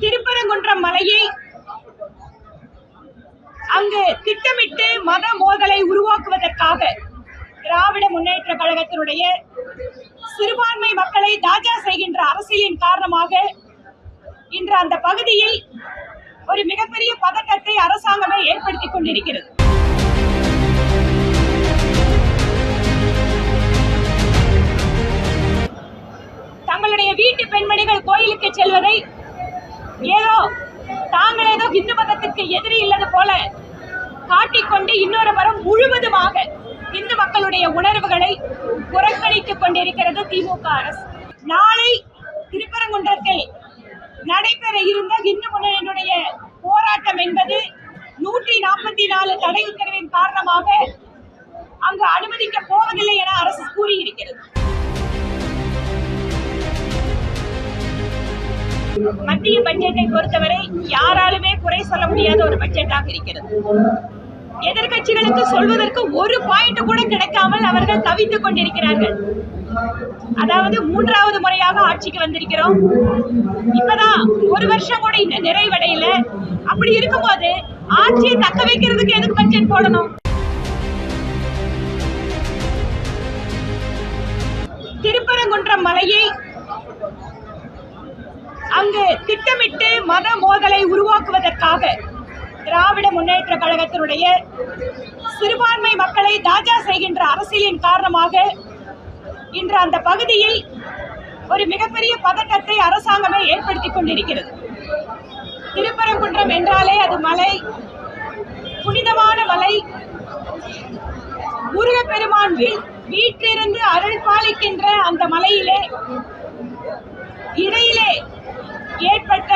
திருப்பரங்குன்றம் மலையை அங்கு திட்டமிட்டு மத மோதலை உருவாக்குவதற்காக திராவிட முன்னேற்ற கழகத்தினுடைய சிறுபான்மை மக்களை தாஜா செய்கின்ற அரசியலின் காரணமாக இன்று அந்த பகுதியில் ஒரு மிகப்பெரிய பதட்டத்தை அரசாங்கமே ஏற்படுத்திக் கொண்டிருக்கிறது. தங்களுடைய வீட்டு பெண்மணிகள் கோயிலுக்கு செல்வதை ஏதோ தாங்கள் ஏதோ இந்து மதத்திற்கு எதிரி இல்லது போல காட்டிக்கொண்டு இன்னொரு மரம் முழுவதுமாக இந்து மக்களுடைய உணர்வுகளை புறக்கணித்துக் கொண்டிருக்கிறது திமுக அரசு. நாளை திருப்பரங்குன்றத்தில் நடைபெற இருந்த இந்து முன்னணியினுடைய போராட்டம் என்பது நூற்றி நாற்பத்தி நாலு தடை உத்தரவின் காரணமாக அங்கு அனுமதிக்க போவதில்லை என அரசு கூறியிருக்கிறது. மத்திய பட்ஜெட்டை பொறுத்தவரை யாராலுமே குறை சொல்ல முடியாத ஒரு பட்ஜெட்டாக இருக்கிறது. எதிர்கட்சிகளுக்கு சொல்வதற்கு ஒரு பாயிண்ட் கூட கிடைக்காமல் அவர்கள் தவித்துக் கொண்டிருக்கிறார்கள். அதாவது மூன்றாவது முறையாக ஆட்சிக்கு வந்திருக்கிறோம். இப்பதான் ஒரு வருஷம் கூட இன்னும் நிறைவடையில. அப்படி இருக்கும்போது ஆட்சியை தக்க வைக்கிறதுக்கு எதுக்கு பட்ஜெட் போடணும்? திருப்பரங்குன்றம் மலையை அங்கு திட்டமிட்டு மத மோதலை உருவாக்குவதற்காக திராவிட முன்னேற்ற கழகத்தினுடைய சிறுபான்மை மக்களை தாஜா செய்கின்ற அரசியலின் காரணமாக இன்று அந்த பகுதியில் ஒரு மிகப்பெரிய பதட்டத்தை அரசாங்கமே ஏற்படுத்தி கொண்டிருக்கிறது. திருப்பரங்குன்றம் என்றாலே அது மலை புனிதமான மலை. முருகப்பெருமான் வீட்டிலிருந்து அருள் பாலிக்கின்ற அந்த மலையிலே இடையிலே ஏற்பட்ட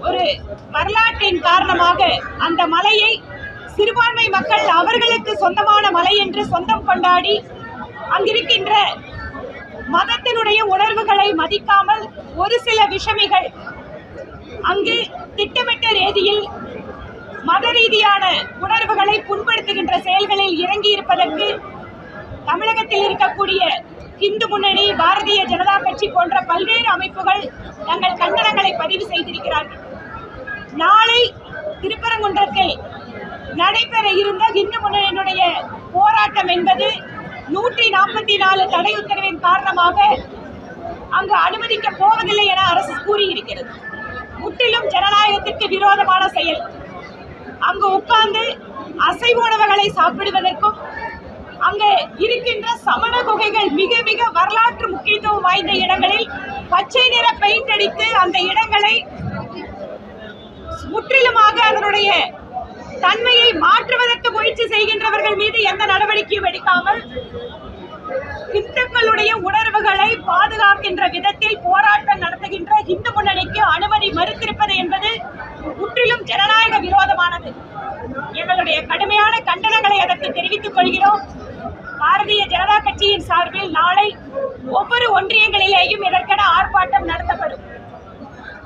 ஒரு வரலாற்றின் காரணமாக அந்த மலையை சிறுபான்மை மக்கள் அவர்களுக்கு சொந்தமான மலை என்று சொந்தம் கொண்டாடி அங்கிருக்கின்ற மதத்தினுடைய உணர்வுகளை மதிக்காமல் ஒரு சில விஷமிகள் அங்கு திட்டமிட்ட ரீதியில் மத ரீதியான உணர்வுகளை புண்படுத்துகின்ற செயல்களில் இறங்கியிருப்பதற்கு தமிழகத்தில் இருக்கக்கூடிய இந்து முன்னணி பாரதிய ஜனதா கட்சி போன்ற பல்வேறு அமைப்புகள் தங்கள் கண்டனங்களை பதிவு செய்திருக்கிறார்கள். நாளை திருப்பரங்குன்றத்தில் நடைபெற இருந்த இந்து முன்னணியினுடைய போராட்டம் என்பது நூற்றி நாற்பத்தி நாலு தடை உத்தரவின் காரணமாக அங்கு அனுமதிக்க போவதில்லை என அரசு கூறியிருக்கிறது. முற்றிலும் ஜனநாயகத்திற்கு விரோதமான செயல். அங்கு உட்கார்ந்து அசைவ உணவுகளை சாப்பிடுவதற்கும் அங்கே இருக்கின்ற சமண குகைகள் மிக மிக வரலாற்று முக்கியத்துவம் வாய்ந்த இடங்களில் பச்சை நிற பெயிண்ட் அடித்து அந்த இடங்களை முற்றிலுமாக அதனுடைய தன்மையை மாற்றுவதற்கு முயற்சி செய்கின்றவர்கள் மீது எந்த நடவடிக்கையும் எடுக்காமல் இந்துக்களுடைய உணர்வுகளை பாதுகாக்கின்ற விதத்தில் போராட்டம் நடத்துகின்ற இந்து முன்னணிக்கு அனுமதி மறுத்திருப்பது என்பது முற்றிலும் ஜனநாயக விரோதமானது. எங்களுடைய கடுமையான கண்டனங்களை அதற்கு தெரிவித்துக் கொள்கிறோம். பாரதிய ஜனதா கட்சியின் சார்பில் நாளை ஒவ்வொரு ஒன்றியங்களிலேயும் இதற்கென ஆர்ப்பாட்டம் நடத்தப்படும்.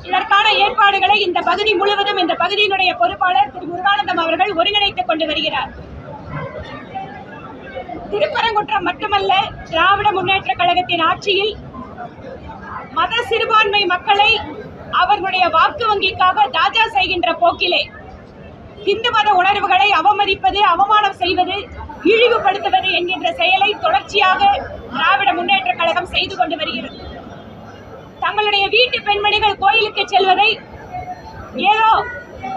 இதற்கான ஏற்பாடுகளை இந்த பகுதி முழுவதும் இந்த பகுதியினுடைய பொறுப்பாளர் திரு முருகானந்தம் அவர்கள் ஒருங்கிணைத்துக் கொண்டு வருகிறார். திருப்பரங்குன்றம் மட்டுமல்ல திராவிட முன்னேற்ற கழகத்தின் ஆட்சியில் மத சிறுபான்மை மக்களை அவர்களுடைய வாக்கு வங்கிக்காக தாஜா செய்கின்ற போக்கிலே இந்து மத உணர்வுகளை அவமதிப்பது அவமானம் செய்வது இழிவுபடுத்துவது என்கின்ற செயலை தொடர்ச்சியாக திராவிட முன்னேற்ற கழகம் செய்து கொண்டு வருகிறது. தங்களுடைய வீட்டு பெண்மணிகள் கோயிலுக்கு செல்வதை ஏதோ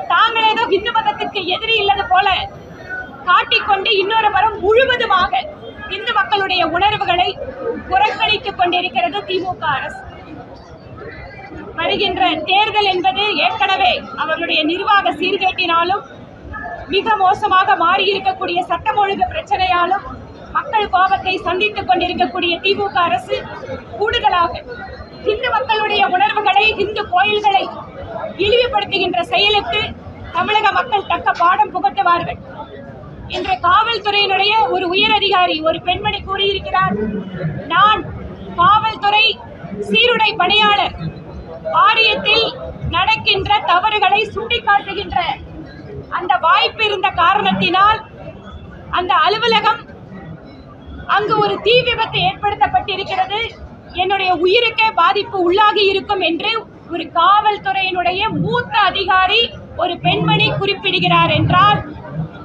தாங்கள் ஏதோ இந்து மதத்திற்கு எதிரி இல்லது போல காட்டிக்கொண்டு இன்னொரு மரம் முழுவதுமாக இந்து மக்களுடைய உணர்வுகளை புறக்கணித்துக் கொண்டிருக்கிறது திமுக அரசு. வருகின்ற தேர்தல் என்பது ஏற்கனவே அவர்களுடைய நிர்வாக சீர்கேட்டினாலும் மிக மோசமாக மாறி இருக்கக்கூடிய சட்டம் ஒழுங்கு பிரச்சனையாலும் மக்கள் கோபத்தை சந்தித்துக் கொண்டிருக்கக்கூடிய திமுக அரசு கூடுதலாக இந்து மக்களுடைய உணர்வுகளை இந்து கோயில்களை இழிவுபடுத்துகின்ற செயலுக்கு தமிழக மக்கள் தக்க பாடம் புகட்டுவார்கள். இன்று காவல்துறையினுடைய ஒரு உயர் அதிகாரி ஒரு பெண்மணி கூறியிருக்கிறார் நான் காவல்துறை சீருடை பணியாளர். ஆரியத்தில் நடக்கின்ற தவறுகளை சுட்டிக்காட்டுகின்ற அந்த வாய்ப்பு இருந்த காரணத்தினால் அந்த அலுவலகம் அங்கு ஒரு தீ விபத்து ஏற்படுத்தப்பட்டிருக்கிறது. என்னுடைய உயிருக்கே பாதிப்பு உள்ளாகி இருக்கும் என்று ஒரு காவல்துறையினுடைய மூத்த அதிகாரி ஒரு பெண்மணி குறிப்பிடுகிறார் என்றால்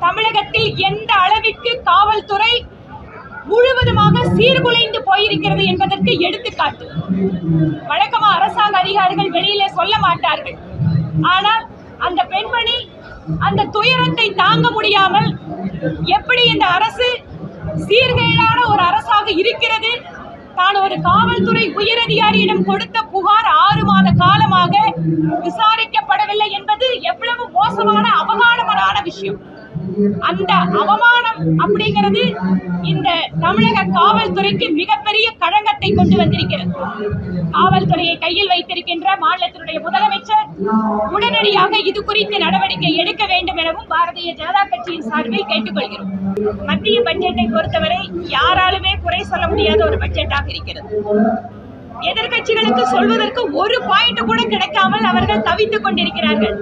தமிழகத்தில் எந்த அளவிற்கு காவல்துறை முழுவதுமாக சீர்குலைந்து போயிருக்கிறது என்பதற்கு எடுத்துக்காட்டு. வழக்கமா அரசாங்க அதிகாரிகள் வெளியிலே சொல்ல மாட்டார்கள். ஆனால் அந்த பெண்மணி அந்த துயரத்தை தாங்க முடியாமல் எப்படி இந்த அரசு சீர்கேடான ஒரு அரசாக இருக்கிறது? தான் ஒரு காவல்துறை உயரதிகாரியிடம் கொடுத்த புகார் ஆறு மாத காலமாக விசாரிக்கப்படவில்லை என்பது எவ்வளவு மோசமான அவமானமான விஷயம். அந்த அவமானம் அப்படிங்கிறது இந்த தமிழக காவல்துறைக்கு மிகப்பெரிய களங்கத்தை கொண்டு வந்திருக்கிறது. காவல்துறையை கையில் வைத்திருக்கின்ற மாநிலத்தினுடைய முதலமைச்சர் உடனடியாக இது குறித்து நடவடிக்கை எடுக்க வேண்டும் எனவும் பாரதிய ஜனதா கட்சியின் சார்பில் கேட்டுக்கொள்கிறோம். மத்திய பட்ஜெட்டை பொறுத்தவரை யாராலுமே குறை சொல்ல முடியாத ஒரு பட்ஜெட்டாக இருக்கிறது. எதிர்க்கட்சிகளுக்கு சொல்வதற்கு ஒரு பாயிண்ட் கூட கிடைக்காமல் அவர்கள் தவித்துக் கொண்டிருக்கிறார்கள்.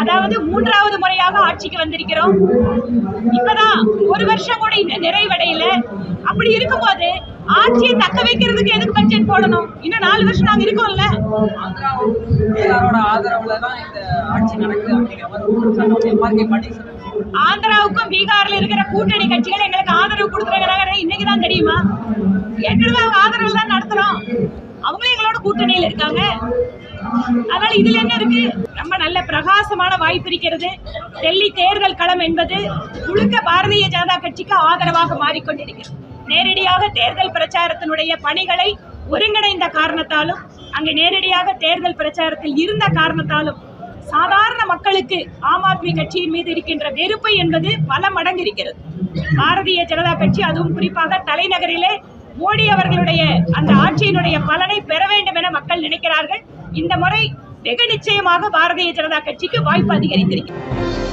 அதாவது மூன்றாவது முறையாக ஆட்சிக்கு வந்திருக்கிறோம். இப்பதான் ஒரு வருஷம் கூட நிறைவடையல. அப்படி இருக்கும்போது ஆட்சியை தக்க வைக்கிறதுக்கு எதுக்கு பட்ஜெட் போடணும்? இன்னும் நாலு வருஷம் நாங்க இருக்கோம்ல. ஆந்திராவுக்கும் பீகார்ல இருக்கிற கூட்டணி கட்சிகள் எங்களுக்கு ஆதரவு கொடுக்குறாங்க இன்னைக்கு தான் தெரியுமா அவங்க ஆதரவு தான் நடத்துறோம். அவங்களும் எங்களோட கூட்டணியில் இருக்காங்க. அதனால இதுல என்ன இருக்கு? ரொம்ப நல்ல பிரகாசமான வாய்ப்பு இருக்கிறது டெல்லி தேர்தல் களம் என்பது முழுக்க பாரதிய ஜனதா கட்சிக்கு ஆதரவாக மாறிக்கொண்டிருக்கிறது. நேரடியாக தேர்தல் பிரச்சாரத்தினுடைய பணிகளை ஒருங்கிணைந்த காரணத்தாலும் அங்கு நேரடியாக தேர்தல் பிரச்சாரத்தில் இருந்த காரணத்தாலும் சாதாரண மக்களுக்கு ஆம் ஆத்மி கட்சியின் மீது இருக்கின்ற வெறுப்பு என்பது பல மடங்கு இருக்கிறது. பாரதிய ஜனதா கட்சி அதுவும் குறிப்பாக தலைநகரிலே மோடி அவர்களுடைய அந்த ஆட்சியினுடைய பலனை பெற வேண்டும் என மக்கள் நினைக்கிறார்கள். இந்த முறை வெகு நிச்சயமாக பாரதிய ஜனதா கட்சிக்கு வாய்ப்பு அதிகரித்திருக்கிறது.